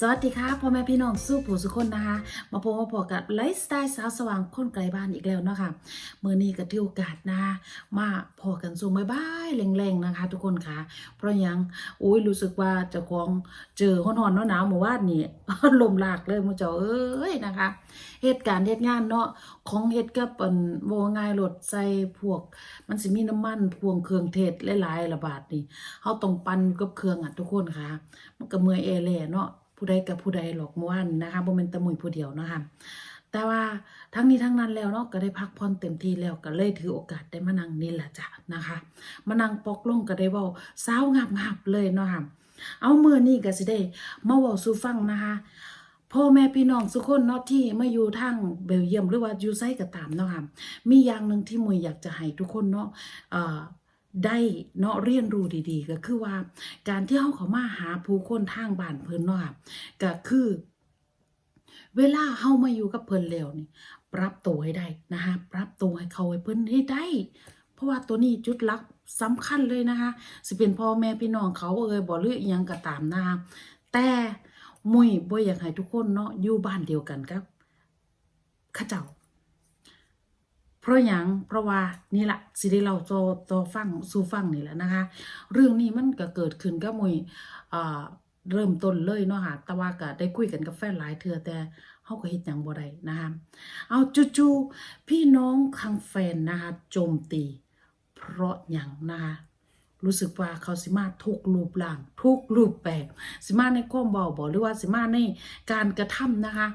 สวัสดีค่ะพ่อแม่พี่น้องสู้ผู้สุคนนะคะ มาพบมาพอกับไลฟ์สไตล์สาวสว่างคนไกลบ้านอีกแล้วเนาะค่ะเมื่อนี้ก็ถือโอกาสนะคะมาพอกันสู่บายๆแรงๆนะคะ ทุกคนค่ะ เพราะยังโอ้ยรู้สึกว่าจะคองเจอห้อนๆหนาวๆเมื่อวานนี่ลมหลากเลยมูเจ้าเอ้ยนะคะ เหตุการณ์เหตุงานเนาะของเฮ็ดกับอันบ่ง่ายรถใส่พวก มันสิมีน้ำมันพวงเครื่องเทศหลายๆระบาดนี่เฮาต้องปั่นกับเครื่องอะทุกคนค่ะ มันก็เมื่อยเอแลเนาะ ผู้ใดกับผู้ใดหรอกมื่อวนนะคะบ่แม่นตะมุยผู้เดียวเนาะค่ะแต่ว่าทั้งนี้ทั้งนั้นแล้วเนาะก็ได้พักผ่อนเต็มที่แล้วก็เลยถือโอกาสได้มานั่งนี่แหละจ้ะนะคะ มานั่งปอกลงก็ได้เว้าสาวงับๆเลยเนาะค่ะเอามื้อนี้ก็สิได้มาเว้าสู่ฟังนะคะพ่อแม่พี่น้องทุกคนเนาะที่มาอยู่ทางเบลเยียมหรือว่าอยู่ไซก็ตามเนาะค่ะมีอย่างหนึ่งที่มวยอยากจะให้ทุกคนเนาะเอ่อ ได้เนาะเรียนรู้ดีๆ ก็คือว่า การที่เฮาเขามาหาผู้คนทางบ้านเพิ่นเนาะก็คือ เวลาเฮามาอยู่กับเพิ่นแล้วนี่ปรับตัวให้ได้นะคะปรับตัวให้เขาให้เพิ่นให้ได้ เพราะว่าตัวนี้จุดลักสำคัญเลยนะคะสิเป็นพ่อแม่พี่น้องเขาเอ่ยบ่หรืออยังก็ตามนะคะแต่มุ้ยบ่อยากให้ทุกคนเนาะอยู่บ้านเดียวกันกับข้าเจ้า ราะหยังเพราะว่านี่แหละสิได้เราโตโตฟังสู่ฟังนี่แหละนะคะ เรื่องนี้มันก็เกิดขึ้นกับมุ้ยเริ่มต้นเลยเนาะค่ะแต่ว่าก็ได้คุยกันกับแฟนหลายเทือแต่เฮาก็เฮ็ดหยังบ่ได้นะคะเอาจู่ๆพี่น้องทางแฟนนะคะโจมตี เพราะหยังนะคะรู้สึกว่าเขาสิมาทุกรูปร่างทุกรูปแบบสิมาในความเบาบอกหรือว่าสิมาในการกระทำนะคะ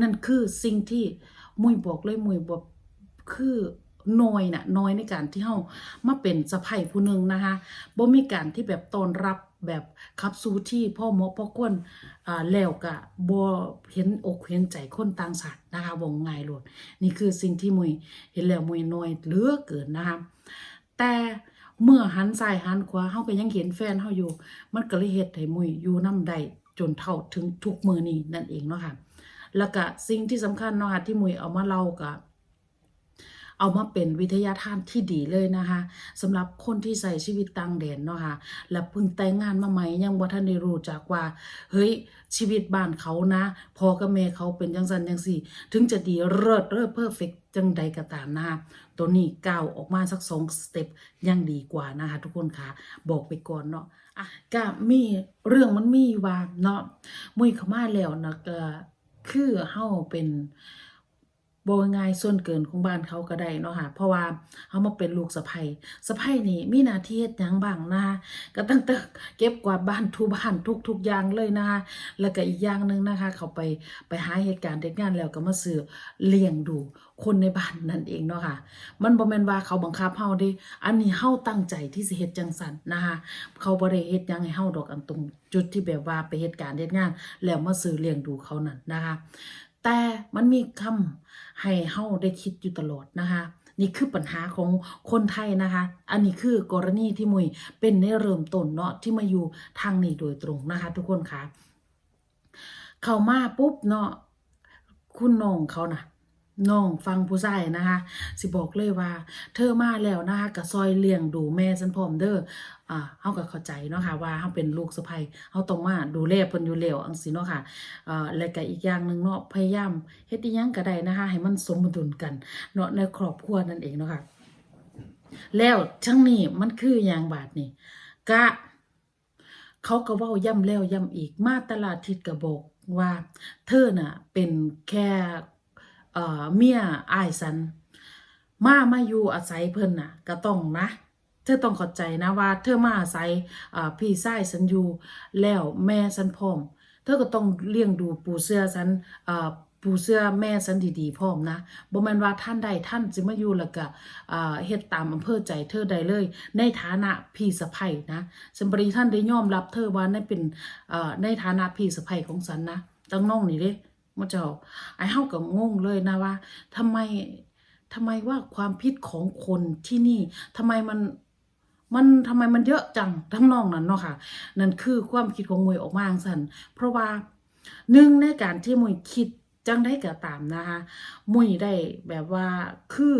นั่นคือสิ่งที่มุยบอกเลยมุยบอก คือน้อยน่ะน้อยในการที่เฮามาเป็นสะใภ้ผู้หนึ่งนะคะบ่มีการที่แบบต้อนรับแบบขับสูที่พ่อหมอพ่อคนอ่าแล้วก็บ่เห็นอกเห็นใจคนต่างชาตินะคะบ่ง่ายโลด นี่คือสิ่งที่มุยเห็นแล้วมุยน้อยเหลือเกินนะคะแต่เมื่อหันซ้ายหันขวาเฮาก็ยังเห็นแฟนเฮาอยู่ มันก็เลยเฮ็ดให้มุยอยู่นำได้จนเท่าถึงทุกมือนี้นั่นเองเนาะค่ะแล้วก็สิ่งที่สำคัญเนาะค่ะที่มุยเอามาเล่าก็ เอามาเป็นวิทยาทานที่ดีเลยนะคะสำหรับคนที่ใส่ชีวิตต่างแดนเนาะค่ะและเพิ่งแต่งงานมาใหม่ยังบ่ทันได้รู้จักว่าเฮ้ยชีวิตบ้านเขานะพ่อกับแม่เขาเป็นจังซั่นจังซี่ถึงจะดีเลิศเลิศเพอร์เฟกจังใดก็ตามนะคะตัวนี้ก้าวออกมาสักสองสเต็ปยังดีกว่านะคะทุกคนค่ะบอกไปก่อนเนาะอะก็มีเรื่องมันมีว่าเนาะมุยข้ามาแล้วนะก็คือเฮาเป็น บ่ง่ายส่วนเกินของบ้านเขาก็ได้เนาะค่ะเพราะว่าเฮามาเป็นลูกสะใภ้สะใภ้นี่มีหน้าที่เฮ็ดหยังบ้างนะคะก็ตั้งแต่เก็บกวาดบ้านทูบ้านทุกๆอย่างเลยนะคะแล้วก็อีกอย่างหนึ่งนะคะ เขาไปไปหาเหตุการณ์เด็กงานแล้วก็มาซื้อเลี้ยงดูคนในบ้านนั่นเองเนาะค่ะ มันบ่แม่นว่าเขาบังคับเฮาเด้อันนี้เฮาตั้งใจที่สิเฮ็ดจังซั่นนะคะเขาบ่ได้เฮ็ดหยังให้เฮาดอกอันตรงจุดที่แบบว่าไปเฮ็ดการณ์เฮ็ดงาน แล้วมาซื้อเลี้ยงดูเขานั่นนะคะ แต่มันมีคำให้เฮาได้คิดอยู่ตลอดนะคะนี่คือปัญหาของคนไทยนะคะ อันนี้คือกรณีที่มุยเป็นในเริ่มต้นเนาะที่มาอยู่ทางนี้โดยตรงนะคะ ทุกคนคะเข้ามาปุ๊บเนาะคุณน้องเขานะ น้องฟังผู้ชายนะคะ สิบอกเลยว่า เธอมาแล้วนะคะก็ซอยเลี้ยงดูแม่ฉันพร้อมเด้ออ่าเฮาก็เข้าใจเนาะค่ะว่าเฮาเป็นลูกสะใภ้เฮาต้องมาดูแลเพิ่นอยู่แล้วจังซี่เนาะค่ะเอ่อและก็อีกอย่างหนึ่งเนาะพยายามเฮ็ดอีหยังก็ได้นะคะ ให้มันสมดุลกันเนาะในครอบครัวนั่นเองเนาะค่ะแล้วทั้งนี้มันคืออย่างบาดนี่กะเขาก็เว้าย่ำแล้วย่ำอีกมาตลาดทิศก็บอกว่า เธอน่ะเป็นแค่ เอ่อเมียอ้ายสัน มามาอยู่อาศัยเพิ่นน่ะ ก็ต้องนะเธอต้องเข้าใจนะว่า เธอมาอาศัยอ่าพี่ชายฉันอยู่แล้วแม่ฉันพร้อม เธอก็ต้องเลี้ยงดูปูเสื้อฉันอ่าปูเสื้อแม่ฉันดีๆพร้อมนะบ่แม่นว่าท่านใดท่านสิมาอยู่แล้วก็เฮ็ดตามอำเภอใจเธอได้เลย ในฐานะพี่สะใภ้นะฉันบริท่านได้ยอมรับเธอว่าในเป็นในฐานะพี่สะใภ้ของฉันนะจังน้องนี่เด้ มาเจ้าไอ้เฮาก็งงเลยนะว่าทำไมทำไมว่าความผิดของคนที่นี่ทำไมมันมันทำไมมันเยอะจังทั้งน้องนั้นเนาะค่ะ นั่นคือความคิดของมวยออกมาจังสันเพราะว่าหนึ่งในการที่มวยคิดจังได้ก็ตามนะคะมวยได้แบบว่าคือ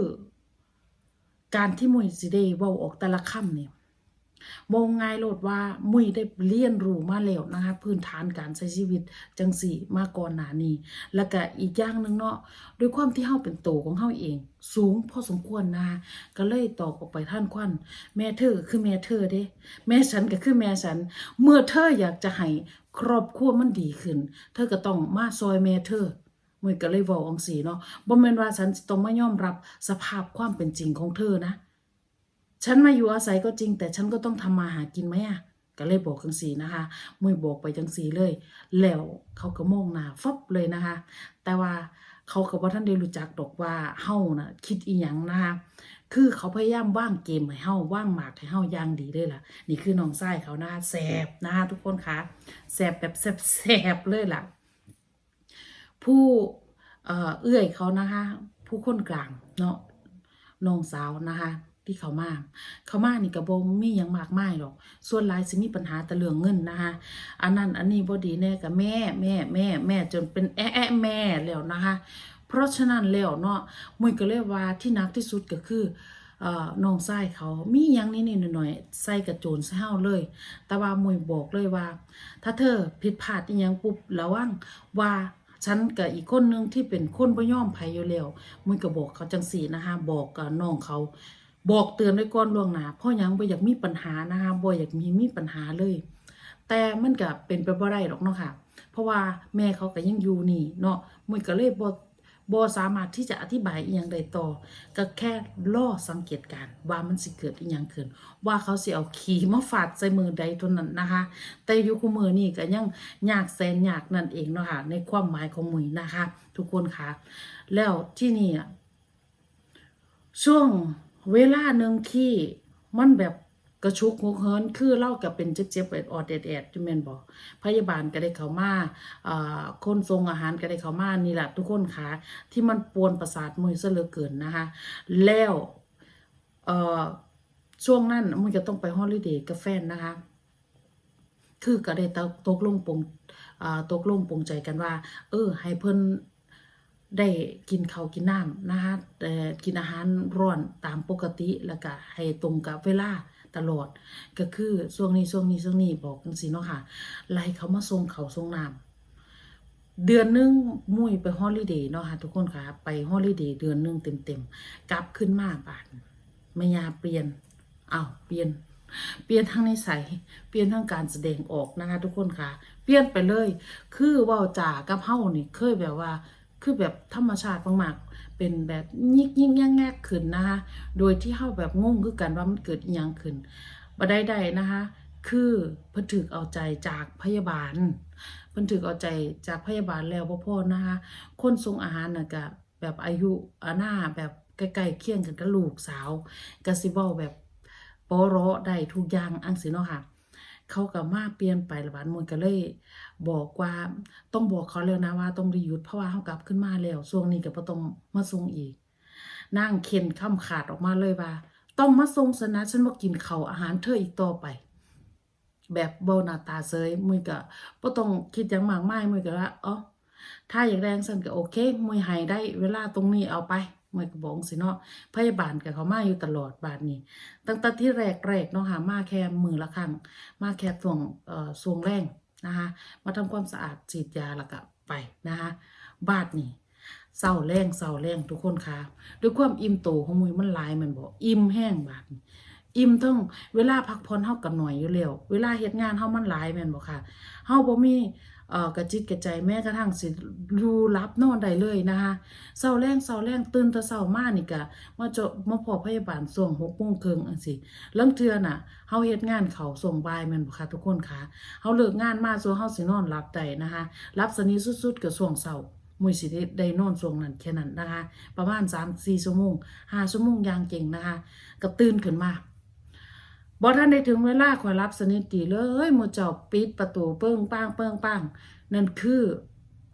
การที่มวยสิได้ว้าออกแต่ละคำเนี่ย มองง่ายโลดว่ามุยได้เรียนรู้มาแล้วนะคะพื้นฐานการใช้ชีวิตจังสี่มาก่อนหน้านี้แล้วก็อีกอย่างหนึ่งเนาะด้วยความที่เฮาเป็นโตของเฮาเอง สูงพอสมควรนะคะก็เลยตอบออกไปท่านควันแม่เธอคือแม่เธอเด้ แม่ฉันก็คือแม่ฉัน เมื่อเธออยากจะให้ครอบครัวมันดีขึ้น เธอก็ต้องมาซอยแม่เธอมวยก็เลยเว้าองสีเนาะบ่แม่นว่าฉันต้องมายอมรับสภาพความเป็นจริงของเธอนะ ฉันมาอยู่อาศัยก็จริง แต่ฉันก็ต้องทำมาหากินไหมอะก็เลยบอกจังสีนะคะมวยบอกไปจังสีเลย แล้วเขาก็มองหน้าฟับเลยนะคะ แต่ว่าเขาก็บ่าท่านได้รู้จักดอกว่าเฮาน่ะคิดอีหยังนะคะคือเขาพยายามว่างเกมให้เฮาว่างหมากให้เฮาย่างดีเลยล่ะ นี่คือน้องไส้เขานะคะแสบนะคะทุกคนคะแสบแบบแสบๆเลยล่ะ ผู้เอ่อเอื้อยเขานะคะ ผู้คนกลางเนาะน้องสาวนะคะ ที่เขามาก เขามากนี่กระบมีหยังมากมายหรอก ส่วนหลายสิมีปัญหาแต่เรื่องเงินนะคะอันนั้นอันนี้บ่ดีแน่กับแม่แม่แม่แม่จนเป็นแอะแอะแม่แล้วนะคะ เพราะฉะนั้นแล้วเนาะมุยก็เลยว่าที่นักที่สุดก็คือน้องชายเขามียังนิดหน่อยๆใส่กระโจนใส่เฮาเลย แต่ว่ามุยบอกเลยว่า ถ้าเธอผิดพลาดอีหยังปุ๊บระวังว่าฉันกับอีกคนนึงที่เป็นคนบ่ยอมไผอยู่แล้วมุยก็บอกเขาจังสีนะคะบอกกับน้องเขา บอกเตือนไว้ก่อนล่วงหน้าพราะหยังบ่อยากมีปัญหานะคะบ่อยากมีมีปัญหาเลย แต่มันก็เป็นไปบ่ได้หรอกเนาะค่ะ เพราะว่าแม่เขาก็ยังอยู่นี่เนาะมุยก็เลยบ่บ่สามารถที่จะอธิบายอีหยังได้ต่อ ก็แค่รอสังเกตการว่ามันสิเกิดอีหยังขึ้น ว่าเขาสิเอาขี่มาฟาดใส่มือใดเท่านั้นนะคะ แต่อยู่คู่มือนี่ก็ยังยากแสนยากนั่นเองเนาะค่ะในความหมายของมุยนะคะ ทุกคนค่ะ แล้วที่นี่อะช่วง เวลาหนึ่งที่มันแบบกระชุกหัวเฮินคือเล่ากับเป็นเจ็บๆออดแอดๆที่แม่นบอกพยาบาลก็ได้เข้ามาคนทรงอาหารก็ได้เข้ามานี่แหละทุกคนค่ะที่มันปวนประสาทมือเหลือเกินนะคะ แล้วช่วงนั้นมันจะต้องไปฮอลิเดย์กับแฟนนะคะ คือก็ได้ตกลงปรงตกลงปรงใจกันว่า เออ ให้เพิ่น ได้กินข้าวกินน้ำนะคะแต่กินอาหารร้อนตามปกติแล้วก็ให้ตรงกับเวลาตลอด ก็คือช่วงนี้ช่วงนี้ช่วงนี้บอกจังซี่เนาะค่ะไล่เขามาส่งเขาวส่งน้ำเดือนหนึงมุ้ยไปฮอลิเดย์เนาะค่ะทุกคนค่ะไปฮอลิเดย์เดือนหนึงเต็มๆกลับขึ้นมาบาดแม่ยาเปลี่ยนอ้าวเปลี่ยน เปลี่ยนทั้งนิสัยเปลี่ยนทั้งการแสดงออกนะคะ ทุกคนค่ะ เปลี่ยนไปเลย คือว่าจากับเฮานี่เคยแบบว่า คือแบบธรรมชาติมากๆเป็นแบบยิกยิกแง่แง่ขึ้นนะคะโดยที่เฮาแบบงงคือกันว่ามันเกิดยังขึ้นบ่ได้ใดนะคะ คือเพิ่นถึกเอาใจจากพยาบาลเพิ่นถึกเอาใจจากพยาบาลแล้วบ่อพอนะคะ คนส่งอาหารน่ะก็แบบอายุอาหน้าแบบใกล้ๆเคียงกันกับลูกสาวก็สิเว้าแบบปอราะได้ทุกอย่างอังสิเนาะค่ะ เขาก็มาเปลี่ยนไปละบาดมวยก็เลย บอกว่าต้องบอกเขาแล้วนะว่าต้องได้หยุดเพราะว่าเขากลับขึ้นมาแล้วช่วงนี้ก็บ่ต้องมาส่งอีกนางเข็นคำขาดออกมาเลยว่า ต้องมาส่งสนะฉันบ่กินเขาอาหารเธออีกต่อไป แบบเบ่หน้าตาเซยมวยก็บ่ต้องคิดหยังมากมายมวยก็ว่าอ๋อถ้าอย่ากแรงสันก็โอเคมวยให้ได้เวลาตรงนี้เอาไป มวยก็บอกสิเนาะพยาบาลก็เขามาอยู่ตลอดบาดนี้ ตั้งแต่ที่แรกๆเนาะค่ะมาแค่มือละครั้งมาแค่ส่วงเอ่อส่วงแรงนะคะมาทำความสะอาดฉีดยาแล้วก็ไปนะคะบาดนี่เศร้าแรงเศร้าแรงทุกคนค่ะด้วยความอิ่มโตของมุยมันลายมันบอกอิ่มแห้งบาดอิ่มทั้งเวลาพักผ่อนเฮากับหน่อยอยู่แล้วเวลาเฮ็ดงานเฮามันลายแม่นบ่ค่ะเฮาบ่มีเอ่อ กระจิตกระใจแม้กระทั่งสิรู้รับนอนได้เลยนะคะเศร้าแรงเศร้าแรงตื่นแต่เช้ามานี่ก็มาจะมาพอพยาบาลส่วง6:30นจังซี่ลางเทื่อน่ะเฮาเฮ็ดงานเขาส่งบายม่นบ่คะทุกคนคะเฮาเลิกงานมาส่วนเฮาสินอนหลับได้นะคะหลับสนิทสุดๆก็ช่วงเช้ามื้อสิได้ได้นอนช่วงนั้นแค่นั้นนะคะ ประมาณ3-4ชั่วโมง5ชั่วโมงอย่างเก่งนะคะ ก็ตื่นขึ้นมา บ่ทันได้ถึงเวลาขอยหลับสนิทดีเลยมู่เจ้าปิดประตูเปิ้งป้างเปิ้งป้างนั่นคือ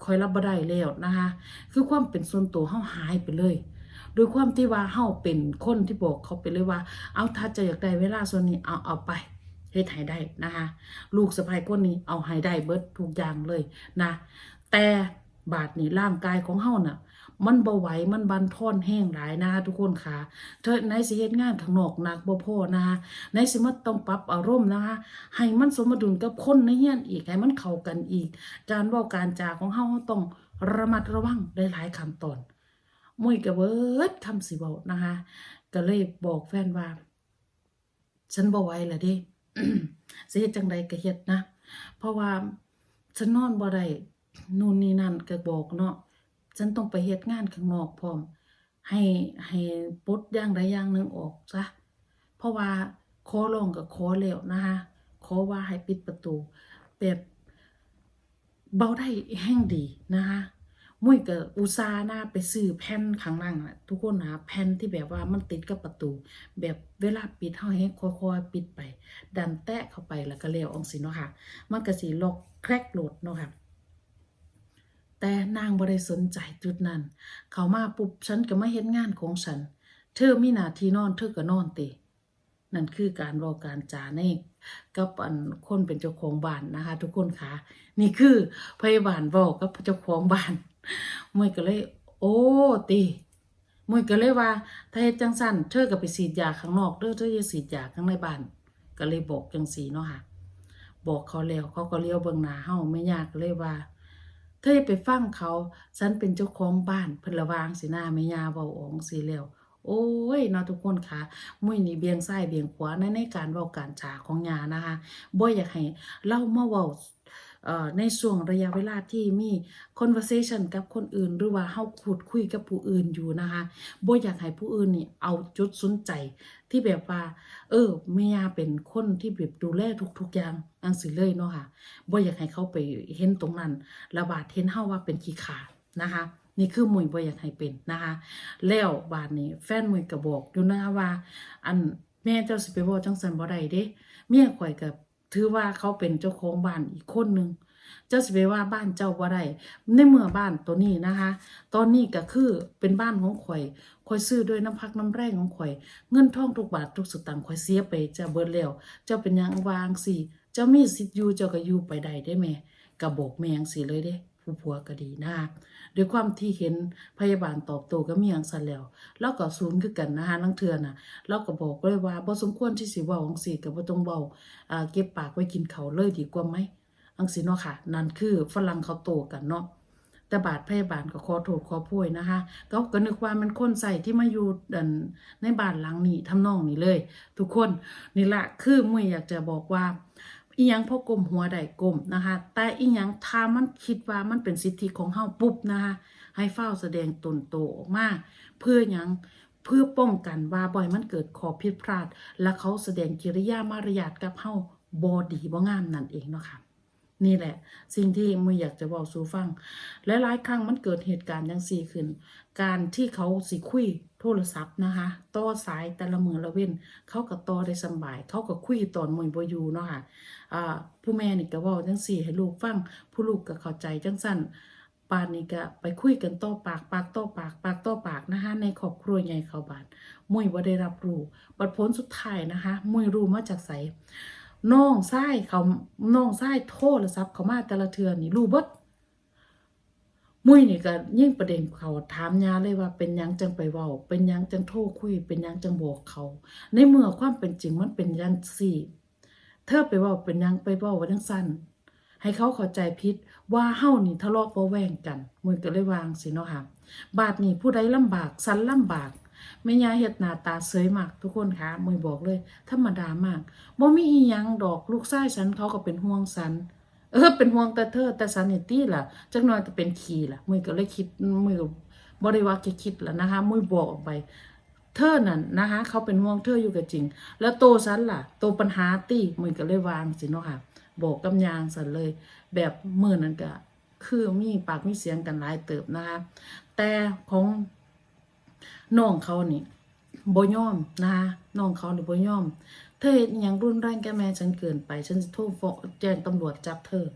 ข่อยรับบ่ได้แล้วนะคะ คือความเป็นส่วนตัวเฮาหายไปเลยโดยความที่ว่าเฮาเป็นคนที่บอกเขาไปเลยว่า เอาถ้าจะอยากได้เวลาส่วนนี้เอาเอาไปเฮ็ดให้ได้นะคะ ลูกสะใภ้คนนี้เอาให้ได้เบิดทุกอย่างเลยนะ แต่บาดนี้ร่างกายของเฮาน่ะ มันบ่ไหวมันบันทอนแห้งหลายนะคะทุกคนค่ะเธอในสิเฮ็ดงานข้างนอกหนักบ่พอนะคะในสิมาต้องปรับอารมณ์นะคะให้มันสมดุลกับคนในเฮียนอีกให้มันเข้ากันอีก การเว้าการจาของเฮาเราต้องระมัดระวังหลายๆขั้นตอนมุ้ยก็เบิดคำสิเว้านะคะ ก็เลยบอกแฟนว่า ฉันบ่ไหวแล้วเด้สิเฮ็ดจังใดก็เฮ็ดนะ เพราะว่าฉันนอนบ่ได้นู่นนี่นั่นก็บอกเนาะ ฉันต้องไปเฮ็ดงานข้างนอกพร้อม ให้ให้ปลดอย่างใดอย่างหนึ่งออกซะเพราะว่าขอร้องก็ขอแล้วนะคะขอว่าให้ปิดประตู แบบเบาได้แห้งดีนะคะมุ้ยก็อุตส่าห์นะไปซื้อแผ่นข้างล่างนะทุกคนนะแผ่นที่แบบว่ามันติดกับประตู แบบเวลาปิดเฮาให้ค่อยๆปิดไป ดันแตะเข้าไปแล้วก็แล้วองสิเนาะค่ะ มันก็สิล็อกแครกโหลดเนาะค่ะ แต่นางบ่ได้สนใจจุดนั้น เขามาปุ๊บฉันก็มาเฮ็ดงานของฉัน เธอมีหน้าที่นอนเธอก็นอนตินั่นคือการรอการจาในกับอันคนเป็นเจ้าของบ้านนะคะ ทุกคนคะนี่คือพยาบาลบอกกับเจ้าของบ้านมวยก็เลย โอ้ติมวยก็เลยว่า ถ้าเฮ็ดจังสั่นเธอก็ไปฉีดยาข้างนอกเด้อเธออย่าฉีดยาข้างในบ้าน ก็เลยบอกจังสีเนาะค่ะ บอกเขาแล้วเขาก็เลี้ยวเบิงหน้าเฮาไม่ยากเลยว่า เธออย่าไปฟังเขา ฉันเป็นเจ้าของบ้านเพิ่นระวางสิหน้าแม่ยาเว้าอองสิแล้วโอ้ยเนาะทุกคนค่ะมุ่ยนี่เบียงซ้ายเบียงขวาในในการเว้าการจาของยานะคะบ่อยากให้เล่ามาเว้าเอ่อ ในช่วงระยะเวลาที่มี conversation กับคนอื่น หรือว่าเฮาพูดคุยกับผู้อื่นอยู่นะคะบ่อยากให้ผู้อื่นนี่เอาจุดสนใจที่แบบว่า เออแม่ย่าเป็นคนที่แบบดูแลทุกๆอย่างอังสิเลยเนาะค่ะบ่อยากให้เขาไปเห็นตรงนั้นระบาดเห็นเฮาว่าเป็นขี้ขาดนะคะนี่คือมวยบ่อยากให้เป็นนะคะ แล้วบาดนี้แฟนมวยก็บอกอยู่นะคะว่า อันแม่เจ้าสิไปบอกจังสันบ่ได้เด้เมียข่อยก็ ถือว่าเขาเป็นเจ้าของบ้านอีกคนหนึ่งเจ้าสิไปว่าบ้านเจ้าบ่ได้ในเมื่อบ้านตัวนี้นะคะ ตอนนี้ก็คือเป็นบ้านของข่อยข่อยซื้อด้วยน้ำพักน้ำแรงของข่อย เงินทองทุกบาททุกสตางค์ข่อยเสียไปจะเบิดแล้ว เจ้าเป็นหยังวางสิเจ้ามีสิทธิ์อยู่เจ้าก็อยู่ไปได้ได้แม่ก็บอกแมงสิเลยเด้ ผู้ผัวก็ดีนะด้วยความที่เห็นพยาบาลตอบโต้ก็มีหยังสั่นแล้วแล้วก็ศูนย์คือกันนะคะลังเทือน่ะเราก็บอกเลยว่าบ่สมควรที่สิเว้าจังซี่ก็บ่ต้องเว้าอ่าเก็บปากไว้กินเขาเลยดีกว่าไหมจังซี่เนาะค่ะ นั่นคือฝรั่งเขาโตกันเนาะแต่บาดพยาบาลก็ขอโทษขอโพยนะคะก็ก็นึกว่ามันคนใส่ที่มาอยู่ในบ้านหลังนี้ทำนองนี้เลย ทุกคนนี่ละคือมุ้ยอยากจะบอกว่า อียังพอกลมหัวใดกลมนะคะ แต่อียังถ้ามันคิดว่ามันเป็นสิทธิของเฮาปุ๊บนะคะ ให้เฝ้าแสดงตนโตออกมาเพื่อยังเพื่อป้องกันว่าบ่อยมันเกิดขอผิดพลาด และเขาแสดงกิริยามารยาทกับเฮาบอดีบ่งามนั่นเองเนาะค่ะ นี่แหละ สิ่งที่มุยอยากจะบอกสู่ฟังหลายๆครั้งมันเกิดเหตุการณ์ย่างสี่ขึ้น การที่เขาสิคุยโทรศัพท์นะคะต่อสายแต่ละมือละเว้น เขาก็ต่อได้สบาย เขาก็คุยตอนมวยบอยู่เนาะค่ะอ่าผู้แม่นี่ก็เว่าจังสี่ให้ลูกฟังผู้ลูกก็เข้าใจจังสั้นปานนี้ก็ไปคุยกันต่อปากปากต่อปากปากต่อปากนะคะในครอบครัวใหญ่เขาบานมุยว่าได้รับรู้บัดผลสุดท้ายนะคะ มุยรู้มาจากไส น้องไส้เขาน้องไส้โทรศัพท์เขามาแต่ละเทือนี่รู้บดมุ้ยนี่ก็ยิ่งประเด็นเขาถามยาเลยว่าเป็นยังจังไปเว้า เป็นยังจังโทรคุย เป็นยังจังบอกเขา ในเมื่อความเป็นจริงมันเป็นยังสี่ เธอไปเว้าเป็นยังไปเว้าว่าจังสั้นให้เขาเข้าใจผิดว่าเฮานี่ทะเลาะเบาะแวงกันมุ้ยก็เลยวางสิเนาะค่ะบาดนี้ผู้ใดลำบากสันลำบาก แม่ยาเฮ็ดหน้าตาเสยมากทุกคนค่ะมุยบอกเลย ธรรมดามากบ่มีอีหยังดอกลูกชายฉันเขาก็เป็นห่วงฉันเออเป็นห่วงแต่เธอแต่ฉันนี่ติล่ะจักหน่อยจะเป็นขี้ล่ะมื้อก็เลยคิดมื้อบ่ได้ว่าจะคิดแล้วนะคะมื้อบอกออกไป เธอนั่นนะคะเขาเป็นห่วงเธออยู่ก็จริง แล้วโตฉันล่ะ โตปัญหาติมื้อก็เลยวางสิเนาะค่ะบอกกำยางสันเลย แบบมือนั้นก็คือมีปากมีเสียงกันหลายเติบนะคะแต่ของ น้องเขานี่บ่ยอมนะคะน้องเขานี่บ่ยอม เธอเห็นอย่างรุนแรงแกแม่ฉันเกินไป ฉันจะโทรฟ้องแจ้งตำรวจจับเธอ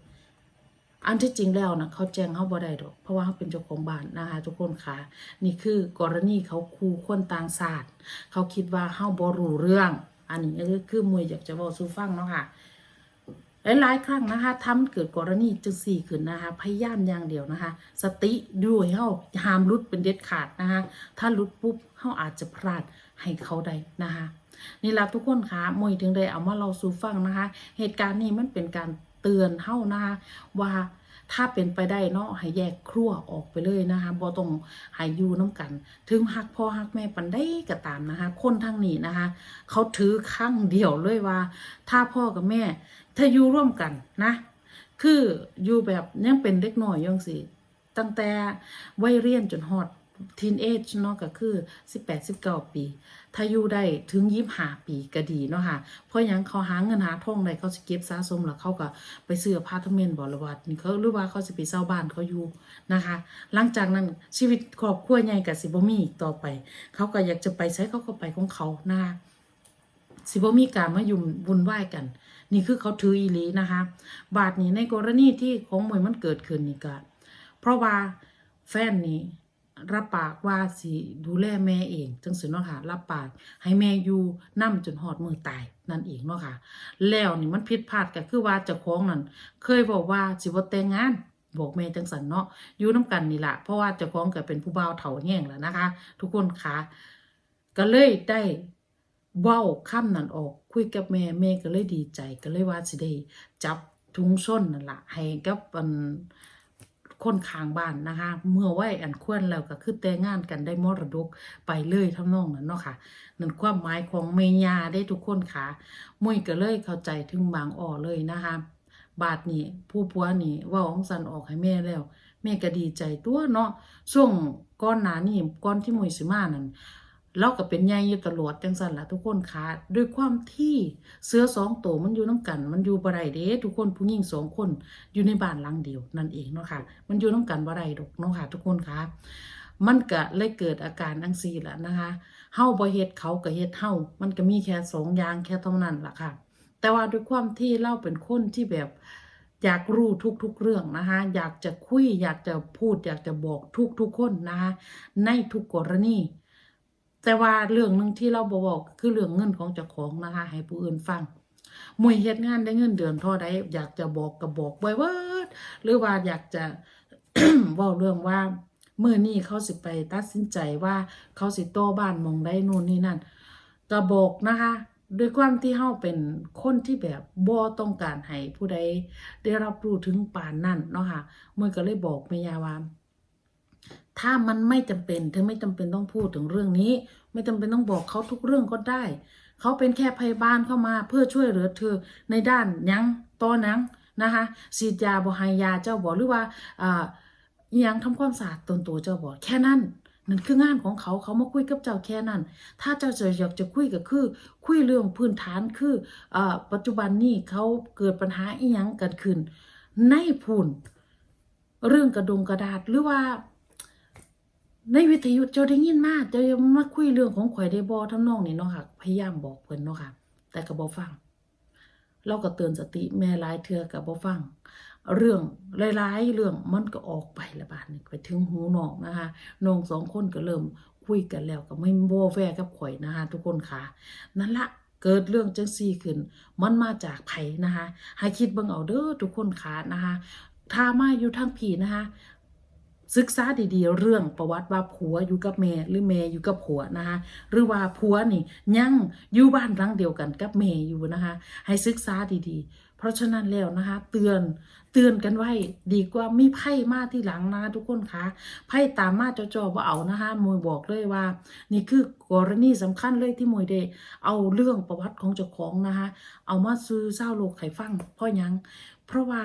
อันที่จริงแล้วนะเขาแจ้งเขาบ่ได้ดอก เพราะว่าเขาเป็นเจ้าของบ้านนะคะทุกคนค่ะ นี่คือกรณีเขาคูคนต่างศาสตร์เขาคิดว่าเฮาบ่รู้เรื่อง อันนี้ก็คือมวยอยากจะบอกสู่ฟังเนาะค่ะ หลายๆครั้งนะคะทำเกิดกรณีจังสี่ขึ้นนะคะ พยายามอย่างเดียวนะคะ สติด้วยเฮาห้ามหลุดเป็นเด็ดขาดนะคะถ้าหลุดปุ๊บเฮาอาจจะพลาดให้เขาได้นะคะนี่ละทุกคนคะมวยถึงได้เอามาเราสู่ฟังนะคะ เหตุการณ์นี้มันเป็นการเตือนเฮานะคะว่าถ้าเป็นไปได้เนาะให้แยกครัวออกไปเลยนะคะบ่ต้องให้อยู่น้ำกัน ถึงฮักพ่อฮักแม่ปันได้ก็ตามนะคะ คนทางนี้นะคะ เขาถือข้างเดียวเลยว่า ถ้าพ่อกับแม่ ถ้าอยู่ร่วมกันนะ คืออยู่แบบยังเป็นเด็กน้อยยังสิตั้งแต่วัยเรียนจนฮอดทีนเอจเนาะก็คือ 18 19 ปี ถ้าอยู่ได้ถึง25ปีก็ดีเนาะค่ะ เพราะยังเขาหาเงินหาทองได้เขาสิเก็บสะสมแล้วเขาก็ไปซื้ออพาร์ตเมนต์บ่ลวัดนี่เขาหรือว่าเขาสิไปเช่าบ้านเขาอยู่นะคะ หลังจากนั้นชีวิตครอบครัวใหญ่ก็สิบมีอีกต่อไป เขาก็อยากจะไปใช้เขาก็ไปของเขานะคะสิบมีการมายุ่มวุ่นวายกัน นี่คือเขาถืออีหลีนะคะ บาทนี้ในกรณีที่ของมวยมันเกิดขึ้นนี่ก็เพราะว่าแฟนนี่รับปากว่าสิดูแลแม่เอง จังสินเนาะค่ะรับปากให้แม่อยู่นํจนหอดมือตายนั่นเองเนาะค่ะ แล้วนี่มันผิดพลาดก็คือว่าเจ้าของนั่นเคยบอกว่าสิบ่แต่งงานบอกแม่จังสันเนาะอยู่น้ำกันนี่แหละเพราะว่าเจ้าของก็เป็นผู้บ่าวเฒ่าแย่งแล้วนะคะ ทุกคนคะก็เลยได้ เว้าค่ำนั่นออกคุยกับแม่แม่ก็เลยดีใจก็เลยว่าสิได้จับถุงส้นนั่นละให้กับอันคนข้างบ้านนะคะ เมื่อไหวอันควรแล้วก็คือแต่งงานกันได้มรดกไปเลยทำนองนั้นเนาะค่ะนั่นความหมายของเมยาได้ทุกคนค่ะมุ้ยก็เลยเข้าใจถึงบางอ้อเลยนะคะ บาทนี่ผู้ปัวนี่ว่าของสันออกให้แม่แล้ว แม่ก็ดีใจตัวเนาะช่วงก้อนหนานี่ก้อนที่มวยสิมานั่น เราก็เป็นใหญ่อยู่ตลอดจังสันละทุกคนคะด้วยความที่เสื้อสองตัวมันอยู่น้ำกัน มันอยู่บ่ได้เด้ทุกคนผู้หญิงสองคนอยู่ในบ้านหลังเดียวนั่นเองเนาะค่ะ มันอยู่น้ำกันบ่ได้ดอกเนาะค่ะ ทุกคนคะมันก็เลยเกิดอาการอังซีละนะคะเฮาบ่เฮ็ดเขาก็เฮ็ดเฮามันก็มีแค่สองอย่างแค่เท่านั้นล่ะค่ะ แต่ว่าด้วยความที่เราเป็นคนที่แบบอยากรู้ทุกๆเรื่องนะคะอยากจะคุยอยากจะพูด อยากจะบอกทุกๆคนนะคะในทุกกรณี แต่ว่าเรื่องหนึ่งที่เราบบอกคือเรื่องเงินของเจ้าของนะคะ ให้ผู้อื่นฟังมวยเฮ็ดงานได้เงินเดือนเท่าใดอยากจะบอกก็บบอกไว้ว่าหรือว่าอยากจะเว่าเรื่องว่าเมื่อนี้เขาสิไปตัดสินใจว่าเขาสิโตบ้านมองได้นู่นนี่นั่นก็บอกนะคะด้วยความที่เฮาเป็นคนที่แบบบ่ต้องการให้ผู้ใดได้รับรู้ถึงป่านนั่นเนาะค่ะมวยก็เลยบอกแม่ยว่า ถ้ามันไม่จำเป็นเธอไม่จำเป็นต้องพูดถึงเรื่องนี้ ไม่จำเป็นต้องบอกเขาทุกเรื่องก็ได้ เขาเป็นแค่พยาบาลเข้ามาเพื่อช่วยเหลือเธอในด้านยังตอนังนะคะฉีดยาบ่ให้ยาเจ้าบ่หรือว่าอ่ายังทำความสะอาดตนตัวเจ้าบ่แค่นั้นนั่นคืองานของเขาเขามาคุยกับเจ้าแค่นั้น ถ้าเจ้าจะอยากจะคุยก็คือ คุยเรื่องพื้นฐานคืออ่อปัจจุบันนี้เขาเกิดปัญหาอีหยังเกิดขึ้น ในพูนเรื่องกระดงกระดาษหรือว่า ในวิทยุเจ้าได้ยินมาเจ้าย่ามาคุยเรื่องของข่อยได้บ่ทำนองนี้เนาะค่ะ พยายามบอกเพิ่นเนาะค่ะ แต่ก็บ่ฟัง เราก็เตือนสติแม่หลายเทื่อก็บ่ฟัง เรื่องหลายๆเรื่องมันก็ออกไปละบาดนี้ไปถึงหูน้องนะคะน้องสองคนก็เริ่มคุยกันแล้วก็ไม่โบแวกับข่อยนะคะทุกคนค่ะ นั่นละเกิดเรื่องจังซี่ขึ้น มันมาจากไผนะคะให้คิดเบิ่งเอาเด้อทุกคนค่ะนะคะถ้ามาอยู่ทางผีนะคะ ศึกษาดีๆ เรื่องประวัติว่าผัวอยู่กับแม่หรือแม่อยู่กับผัวนะคะหรือว่าผัวนี่ยังอยู่บ้านหลังเดียวกันกับแม่อยู่นะคะ ให้ศึกษาดีๆ เพราะฉะนั้นแล้วนะคะ เตือนเตือนกันไว้ดีกว่ามีไพ่มาที่หลังนะทุกคนคะไพ่ตามมาจ่อๆว่าเอานะคะมวยบอกเลยว่า นี่คือกรณีสำคัญเลยที่มวยได้เอาเรื่องประวัติของเจ้าของนะคะเอามาซื้อเศร้าโลกไข่ฟังเพราะยัง เพราะว่า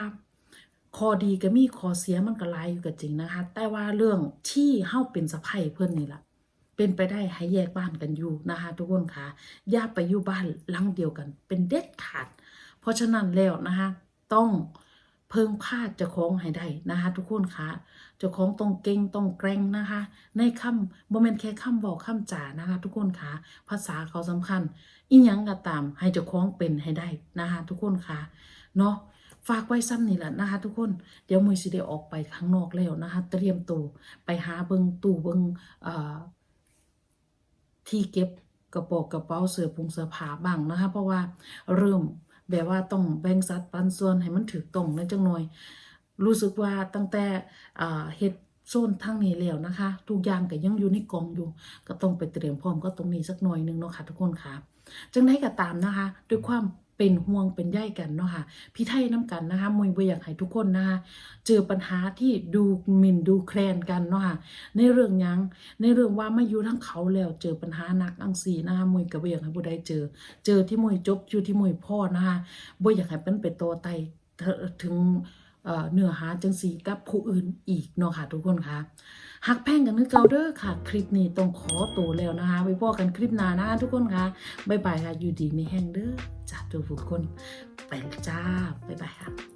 ข้อดีก็มีข้อเสียมันก็หลายอยู่ก็จริงนะคะ แต่ว่าเรื่องที่เฮาเป็นสะใภ้เพิ่นนี่ล่ะเป็นไปได้ให้แยกบ้านกันอยู่นะคะ ทุกคนค่ะอย่าไปอยู่บ้านหลังเดียวกัน เป็นเด็ดขาด เพราะฉะนั้นแล้วนะคะ ต้องเพิ่งพาดจ้าของให้ได้นะคะ ทุกคนค่ะจ้าของต้องเก่งต้องแกร่งนะคะ ในคำบ่แม่นแค่คำบอกคำจ่านะคะ ทุกคนค่ะภาษาเขาสำคัญ อีหยังก็ตามให้จ้าของเป็นให้ได้นะคะ ทุกคนค่ะเนาะ ฝากไว้ซ้ำนี่แหละนะคะ ทุกคนเดี๋ยวมือสิได้ออกไปข้างนอกแล้วนะคะ เตรียมตัวไปหาเบิงตู้เบิงเอ่อที่เก็บกระเป๋ากระเป๋าเสื้อผงเสื้อผ้าบ้างนะคะ เพราะว่าเริ่มแบบว่าต้องแบ่งสัดปันส่วนให้มันถูกต้องในจังหน่อย รู้สึกว่าตั้งแต่เฮ็ดโซนทางนี้แล้วนะคะ ทุกอย่างก็ยังอยู่ในกองอยู่ ก็ต้องไปเตรียมพร้อมก็ตรงนี้สักหน่อยหนึงเนาะค่ะทุกคนค่ะจังไดก็ตามนะคะ ด้วยความ เป็นห่วงเป็นใยกันเนาะค่ะพี่ไทยน้ำกันนะคะมวยเบ่อยากให้ทุกคนนะคะเจอปัญหาที่ดูหมิ่นดูแคลนกันเนาะค่ะในเรื่องยังในเรื่องว่าไม่อยู่ทั้งเขาแล้วเจอปัญหาหนักอังสีนะคะมวยกับ่อยากให้ผู้ใดเจอ เจอที่มวยจบอยู่ที่มวยพ่อนะคะบ่อยากให้เป็นไปโตไตถึง เนื้อหาจังสีกับผู้อื่นอีกเนาะค่ะทุกคนค่ะหักแพ่งกันนึกเกาเด้อค่ะ คลิปนี้ต้องขอตัวแล้วนะคะไว้พอกันคลิปหน้านะทุกคนค่ะบ๊ายบายค่ะอยู่ดีไม่แห้งเด้อจ้าทุกคนไปจ้าบ๊ายบายค่ะ